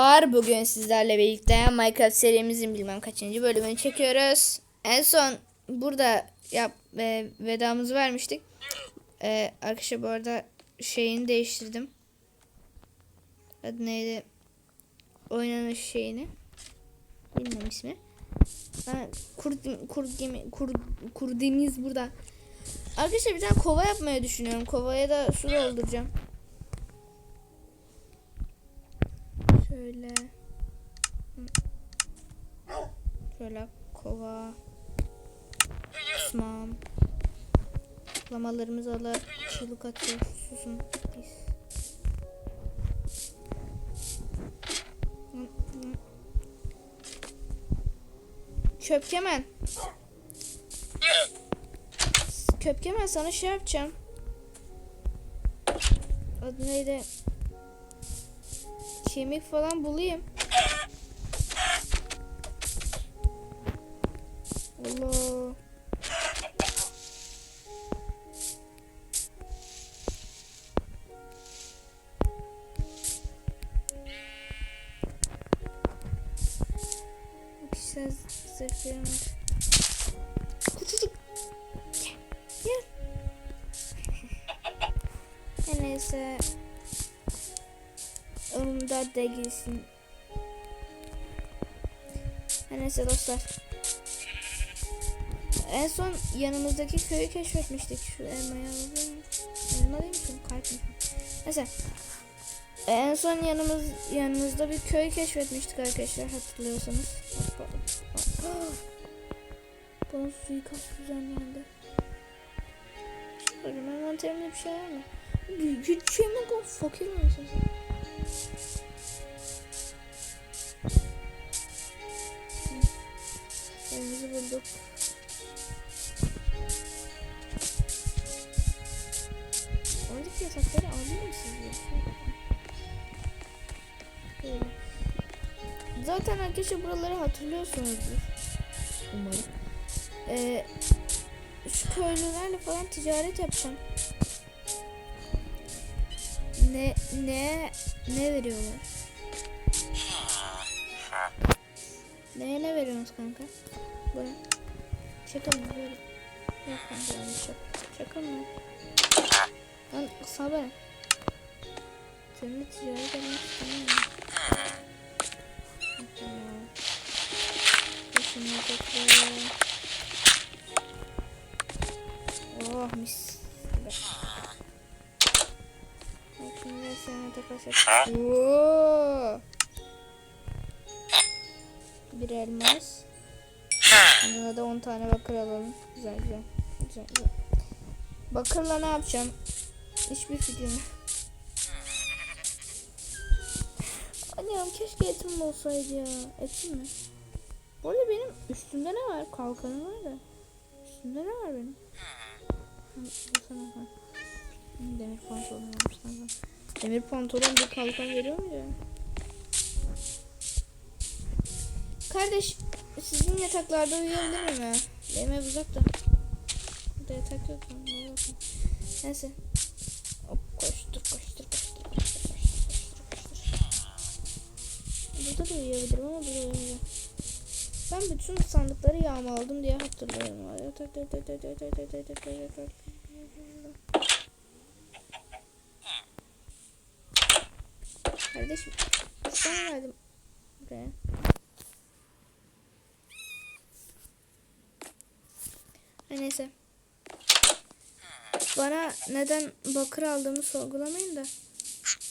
Var bugün sizlerle birlikte Minecraft serimizin bilmem kaçıncı bölümünü çekiyoruz. En son burada yap e, vedamızı vermiştik. E, arkadaşlar bu arada şeyini değiştirdim. Adı neydi? Oynanış şeyini. Bilmem ismi. Ha, kurdim, kurdim, kur, kurdimiz burada. Arkadaşlar bir tane kova yapmayı düşünüyorum. Kovaya da su dolduracağım. Şöyle. Şöyle kova. Tamam. Lamalarımızı alıp çığlık atıyor. Susun. Biz. Köpkemen. Köpkemen sana şey yapacağım. Adı neydi? Kemik falan bulayım. Allah. Küçücük. Gel. Her neyse. Umda değilsin. Her neyse dostlar. En son yanımızdaki köyü keşfetmiştik. Şu elmayı alalım. Elma değil mi? Kalpmiş. Neyse. En son yanımız yanımızda bir köy keşfetmiştik arkadaşlar hatırlıyorsanız. Bana suikast düzenlendi. Bakın envanterimde bir şey var mı? Hiç şey mi? Fakir misin sen? Bulduk. Oradaki yatakları alıyor musunuz? Zaten arkadaşlar buraları hatırlıyorsunuzdur. Umarım. Ee, şu köylülerle falan ticaret yapacağım. Ne ne ne veriyorlar? Neye ne veriyorsunuz kanka? Böyle. Şaka mı böyle? Yok kanka yanlış. Şaka mı? Lan sabır. Seninle ticaret etmek istemiyorum. Tamam. Şunu bekliyorum. Oh mis. şimdi seninle takas. Oo. Bir elmas. Buna da 10 tane bakır alalım. Güzel güzel. Güzel güzel. Bakırla ne yapacağım? Hiçbir fikrim yok. Annem keşke etim olsaydı ya. Etim mi? Bu arada benim üstümde ne var? Kalkanım var da. Üstümde ne var benim? Demir pantolon olmuş tamam. Demir pantolon bir kalkan veriyor mu ya? Kardeş sizin yataklarda uyuyabilir ya? Benim ev uzakta. Burada yatak yok? Neye bakın. Neyse. Hop koştur koştur koştur koştur koştur koştur. Burada da uyuyabilirim ama burada uyuyamıyorum. Ben bütün sandıkları yağmaladım diye hatırlıyorum. Yatak yatak yatak yatak yatak yatak yatak. Kardeşim, ben verdim buraya. Neyse. Bana neden bakır aldığımı sorgulamayın da.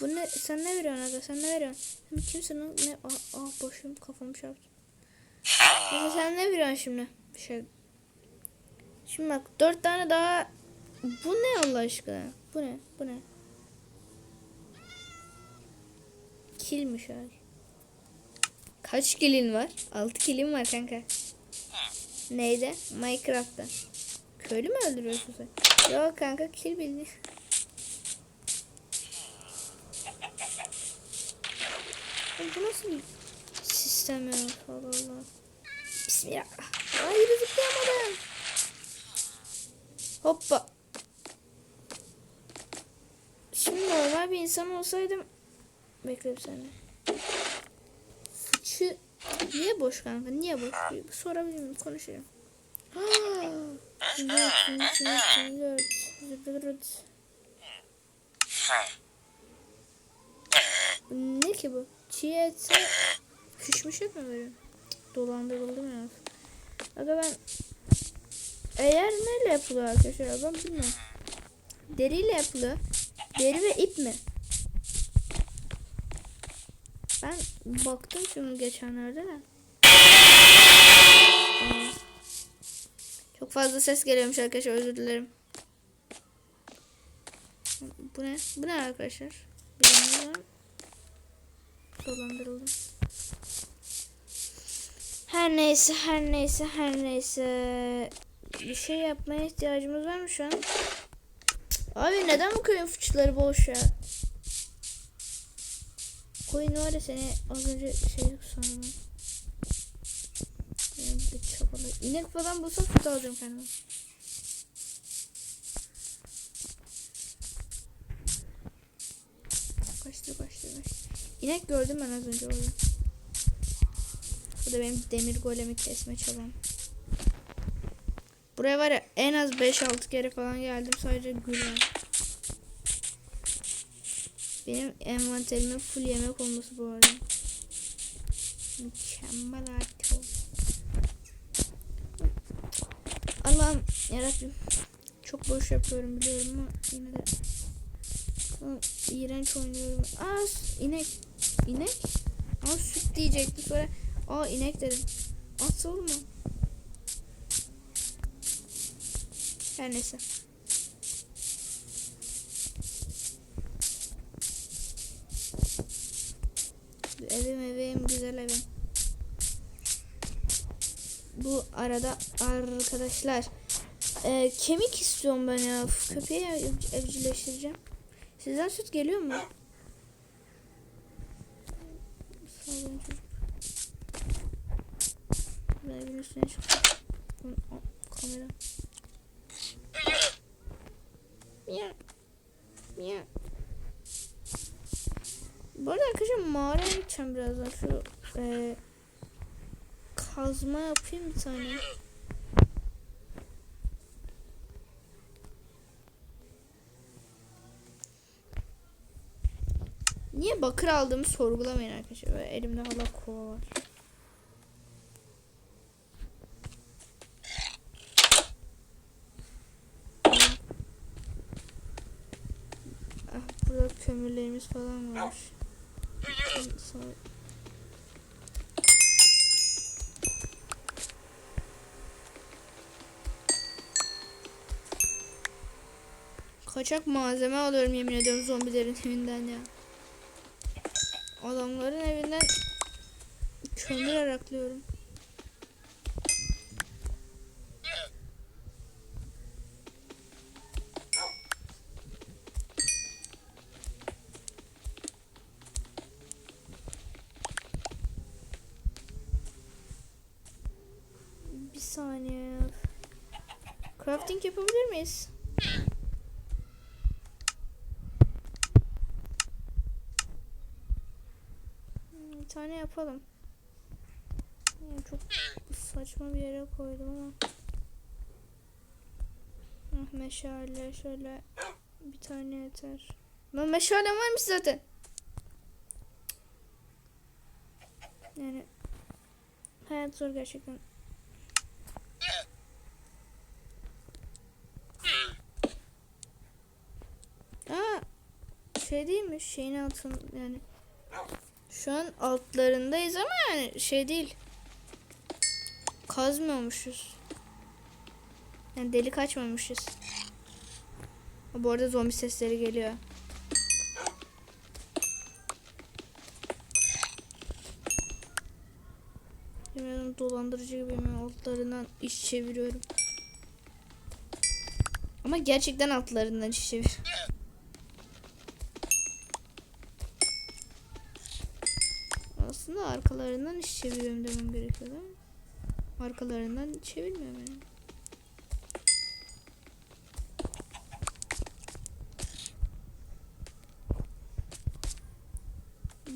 Bu ne? Sen ne veriyorsun aga? Sen ne veriyorsun? Sen kimsin? Ne? Ah, ah başım kafamı çarptı. Neyse sen ne veriyorsun şimdi? Bir şey. Şimdi bak dört tane daha. Bu ne Allah aşkına? Bu ne? Bu ne? Kilmiş abi. Kaç kilin var? Altı kilin var kanka. Neydi? Minecraft'ta. Köylü mü öldürüyorsun sen? Yok kanka kill bildi. Bu nasıl bir sistem ya? Allah Allah. Bismillah. Hayır zıplayamadım. Hoppa. Şimdi normal bir insan olsaydım. Bekle bir saniye. Niye boş kanka? Niye boş? Sorabilir miyim? Konuşayım. Ne ki bu? Çiğ etse pişmiş mi böyle? Dolandırıldım ya. Aga ben eğer neyle yapılıyor arkadaşlar ben bilmiyorum. Deriyle yapılıyor. Deri ve ip mi? Ben baktım şunu geçenlerde de. Çok fazla ses geliyormuş arkadaşlar özür dilerim. Bu ne? Bu ne arkadaşlar? Bilmiyorum. Dolandırıldım. Her neyse, her neyse, her neyse. Bir şey yapmaya ihtiyacımız var mı şu an? Abi neden bu köyün fıçıları boş ya? Koyun var ya seni az önce şey sandım. İnek falan bulsam süt alacağım kendime. Kaçtı kaçtı kaçtı. İnek gördüm ben az önce orada. Bu da benim demir golemi kesme çabam. Buraya var ya en az 5-6 kere falan geldim sadece gül. Benim envanterimin full yemek olması bu arada. Mükemmel artık o. Allah'ım yarabbim. Çok boş yapıyorum biliyorum ama yine de. Ama iğrenç oynuyorum. Aa inek. İnek? Aa süt diyecekti sonra. Aa inek dedim. At olma. Her neyse. Evim evim güzel evim. Bu arada arkadaşlar e, kemik istiyorum ben ya. Uf, köpeği ev- evcilleştireceğim. Sizden süt geliyor mu? Sağ olun çocuk. Evin üstüne çıktım. Aa, Kamera. Bu arada arkadaşlar mağaraya gideceğim birazdan. Şu e, kazma yapayım bir tane. Niye bakır aldığımı sorgulamayın arkadaşlar. Böyle elimde hala kova var. Ah burada kömürlerimiz falan varmış. Sonra- Kaçak malzeme alıyorum yemin ediyorum zombilerin evinden ya. Adamların evinden kömür araklıyorum. Bir tane yapalım. Yani çok saçma bir yere koydum ama. Ah, meşale şöyle bir tane yeter. Lan meşale varmış zaten. Yani hayat zor gerçekten. Aa, şey değil mi? Şeyin altın yani. Şu an altlarındayız ama yani şey değil. Kazmıyormuşuz. Yani delik açmamışız. Bu arada zombi sesleri geliyor. Yemin dolandırıcı gibi hemen altlarından iş çeviriyorum. Ama gerçekten altlarından iş çevir. Arkalarından iş çeviriyorum demem gerekiyor değil mi? Arkalarından çevirmiyorum yani.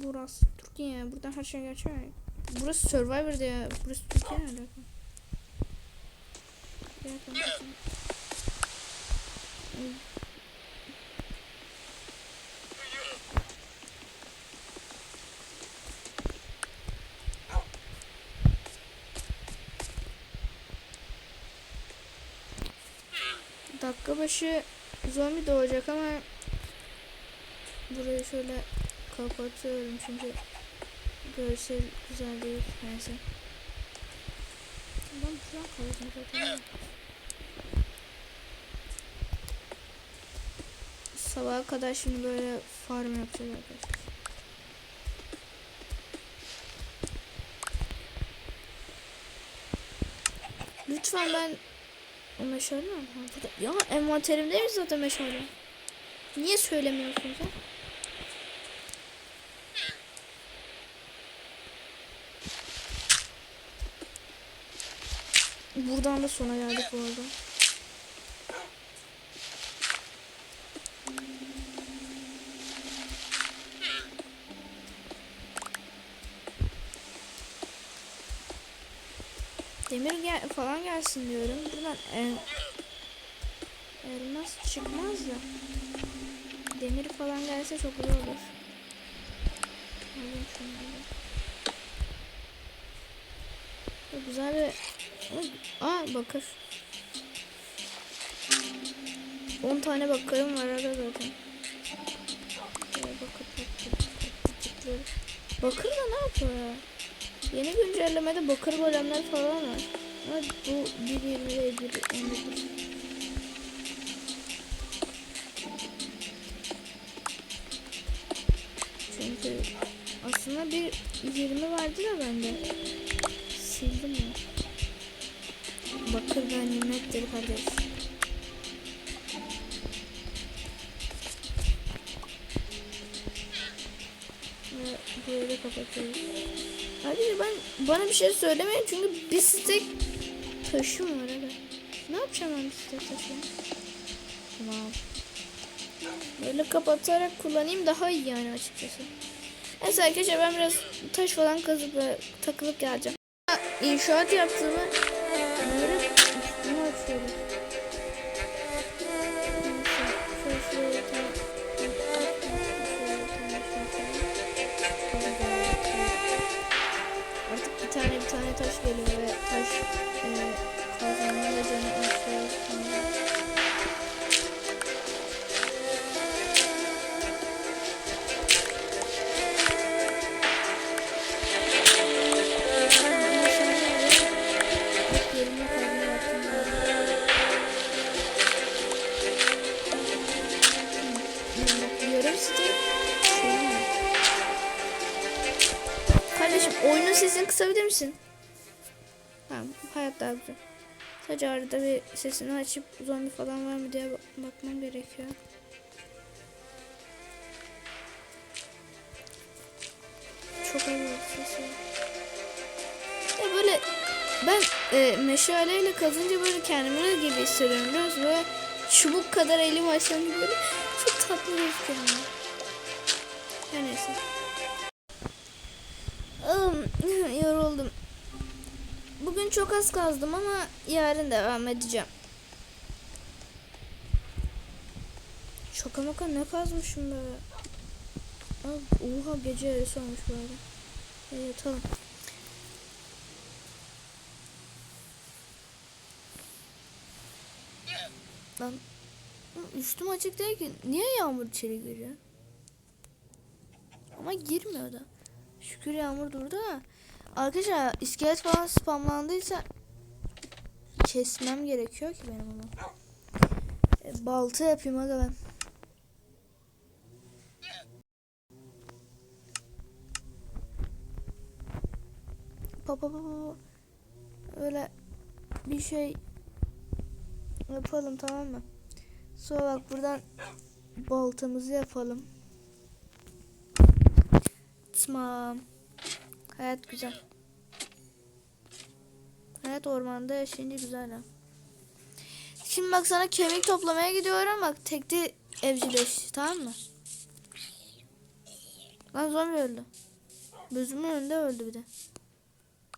Burası Türkiye. Buradan her şey geçer. burası Survivor'da ya. Burası Türkiye ne alaka bir dakika. Ay. Dakika başı zombi doğacak ama burayı şöyle kapatıyorum çünkü görsel güzel değil neyse. Ben falan kaldım zaten. Sabaha kadar şimdi böyle farm yapacağız arkadaşlar. Lütfen ben o meşale mi? Ya envanterimdeymiş zaten meşale. Niye söylemiyorsun sen? Buradan da sona geldik bu arada. Falan gelsin diyorum. Buradan el elmas çıkmaz da. Demir falan gelse çok iyi olur. Güzel bir... Aa bakır. 10 tane bakırım var arada zaten. Bakır da ne yapıyor ya? Yeni güncellemede bakır golemler falan var. Ama bu 1.20 ve 1.11. Çünkü aslında bir 20 vardı da bende. Sildim ya. Bakır da nimettir kardeş. Ve burayı da kapatıyoruz. Hadi ben bana bir şey söylemeyin çünkü bir stek taşım var hadi. Ne yapacağım ben bir stek taşı? Tamam. Böyle kapatarak kullanayım daha iyi yani açıkçası. Neyse arkadaşlar ben biraz taş falan kazıp takılıp geleceğim. İnşaat yaptığımı Sadece arada bir sesini açıp zombi falan var mı diye bak- bakmam gerekiyor. Çok az sesi. Ya böyle ben e, meşaleyle kazınca böyle kendimi gibi hissediyorum biliyor musun? Böyle çubuk kadar elim açınca böyle çok tatlı gözüküyor. Her neyse. Im, yoruldum. Bugün çok az kazdım ama yarın devam edeceğim. Şaka maka ne kazmışım be. Abi, oha gece yarısı olmuş arada. E, yatalım. Lan üstüm açık değil ki. Niye yağmur içeri giriyor? Ama girmiyor da. Şükür yağmur durdu da. Arkadaşlar iskelet falan spamlandıysa kesmem gerekiyor ki benim onu. E, balta yapayım aga ben. Pa pa pa pa. Öyle bir şey yapalım tamam mı? Sonra bak buradan baltamızı yapalım. Tamam. Hayat güzel. Hayat ormanda yaşayınca güzel ha. Şimdi bak sana kemik toplamaya gidiyorum bak tekte evcilleş tamam mı? Lan zombi öldü. Gözümün önünde öldü bir de.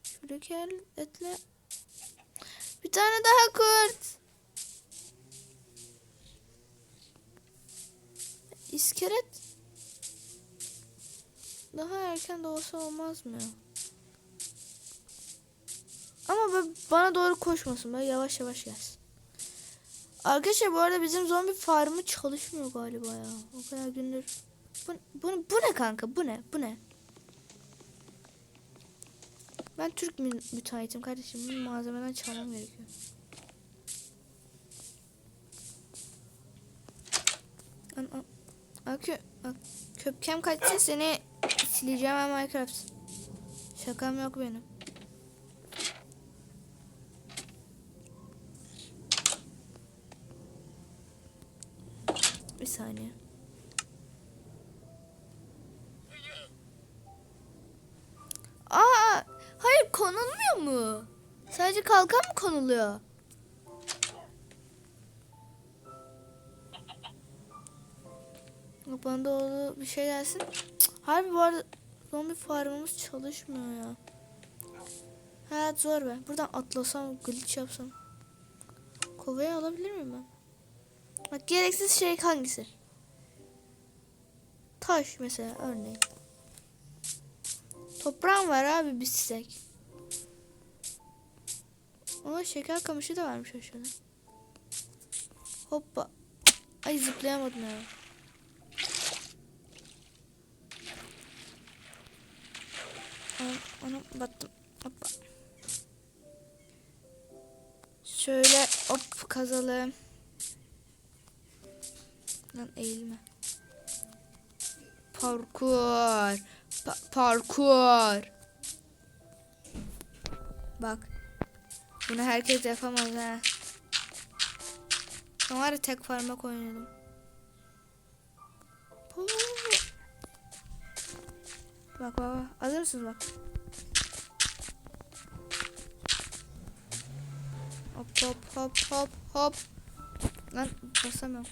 Şuradaki gel etle. Bir tane daha kurt. İskelet daha erken doğsa olmaz mı? Ama böyle bana doğru koşmasın. Böyle yavaş yavaş gelsin. Arkadaşlar bu arada bizim zombi farmı çalışmıyor galiba ya. O kadar gündür. Bu, bu, bu ne kanka? Bu ne? Bu ne? Ben Türk mü müteahhitim kardeşim. Benim malzemeden çalmam gerekiyor. An, an, Akü, ak, köpkem kaçsa seni sileceğim ben Minecraft. Şakam yok benim. Bir saniye. Aa, hayır konulmuyor mu? Sadece kalkan mı konuluyor? Bana da oldu bir şey gelsin. Cık, Harbi bu arada zombi farmımız çalışmıyor ya. Hayat zor be. Buradan atlasam, glitch yapsam. Kovayı alabilir miyim ben? Bak gereksiz şey hangisi? Taş mesela örneğin. Toprağım var abi bir stek. Ama şeker kamışı da varmış aşağıda. Hoppa. Ay zıplayamadım ya. Battım. Hoppa. Şöyle hop kazalım. Lan eğilme. Parkur. Pa- parkur. Bak. Bunu herkes yapamaz ha. Ben var ya tek parmak oynadım. Bak bak. Hazır mısınız bak. Hop hop hop hop. Lan basamıyorum.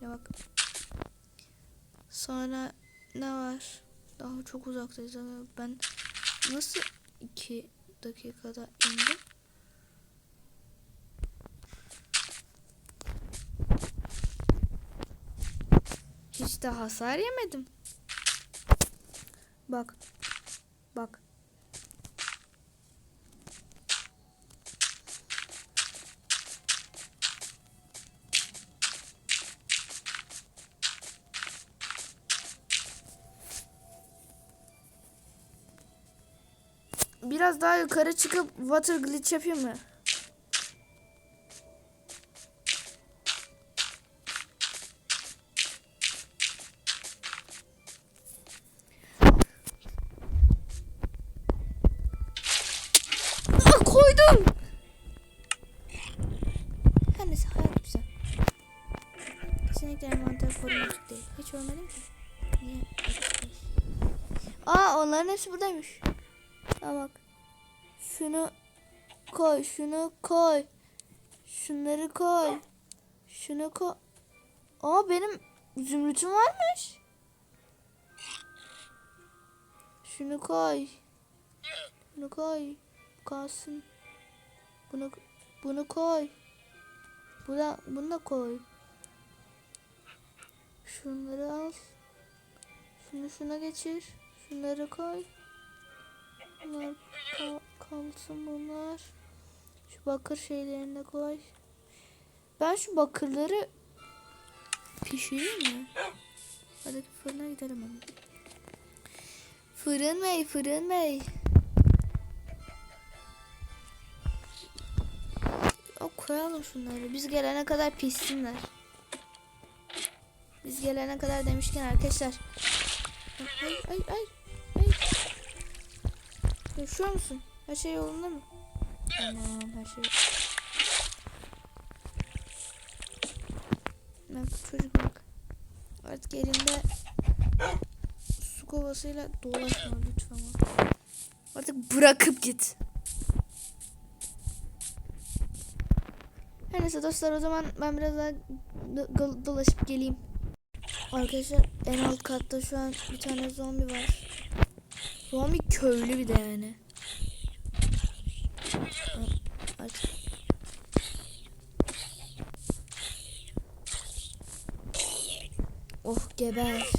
Ya bak. Sonra ne var? Daha çok uzaktayız ama ben nasıl iki dakikada indim? Hiç de hasar yemedim. Bak. Bak. Biraz daha yukarı çıkıp water glitch yapayım mı? Ah, koydum. Her neyse hayat güzel. Kesinlikle envanter korumacık değil. Hiç ölmedim ki. Niye? Aa onların hepsi buradaymış. Ha bak. Şunu koy, şunu koy. Şunları koy. Şunu koy. Aa benim zümrütüm varmış. Şunu koy. Bunu koy. Kalsın. Bunu bunu koy. Buna, bunu da koy. Şunları al. Şunu şuna geçir. Şunları koy. Bunlar kal- kalsın bunlar. Şu bakır şeylerini de koy. Ben şu bakırları pişireyim mi? Hadi fırına gidelim hemen. Fırın bey, fırın bey. O koyalım şunları. Biz gelene kadar pişsinler. Biz gelene kadar demişken arkadaşlar. Ay ay ay. ay. Yaşıyor musun? Her şey yolunda mı? Tamam her şey. Bak çocuk bak. Artık elinde su kovasıyla dolaşma lütfen. Artık bırakıp git. Her neyse dostlar o zaman ben biraz daha do- dolaşıp geleyim. Arkadaşlar en alt katta şu an bir tane zombi var. Zombi köylü bir de yani. Hadi. Oh geber.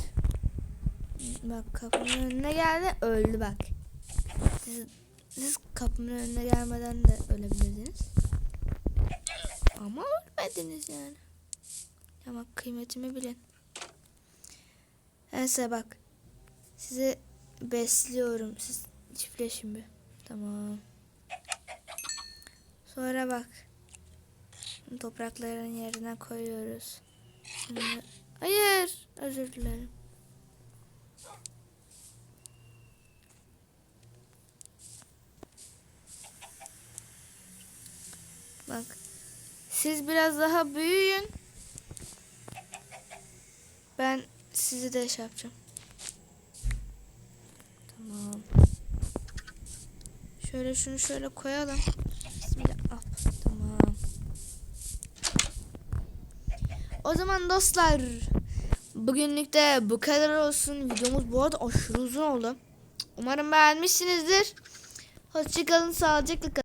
Bak kapımın önüne geldi öldü bak. Siz, siz kapımın önüne gelmeden de ölebilirdiniz. Ama ölmediniz yani. Ama kıymetimi bilin. Neyse bak. Sizi besliyorum. Siz çiftleşin bir. Tamam. Sonra bak. Toprakların yerine koyuyoruz. Şimdi... Hayır. Özür dilerim. Bak. Siz biraz daha büyüyün. Ben sizi de şey yapacağım. Tamam. Şöyle şunu şöyle koyalım. Bismillah. Hop, Tamam. O zaman dostlar bugünlük de bu kadar olsun. Videomuz bu arada aşırı uzun oldu. Umarım beğenmişsinizdir. Hoşçakalın, sağlıcakla kalın.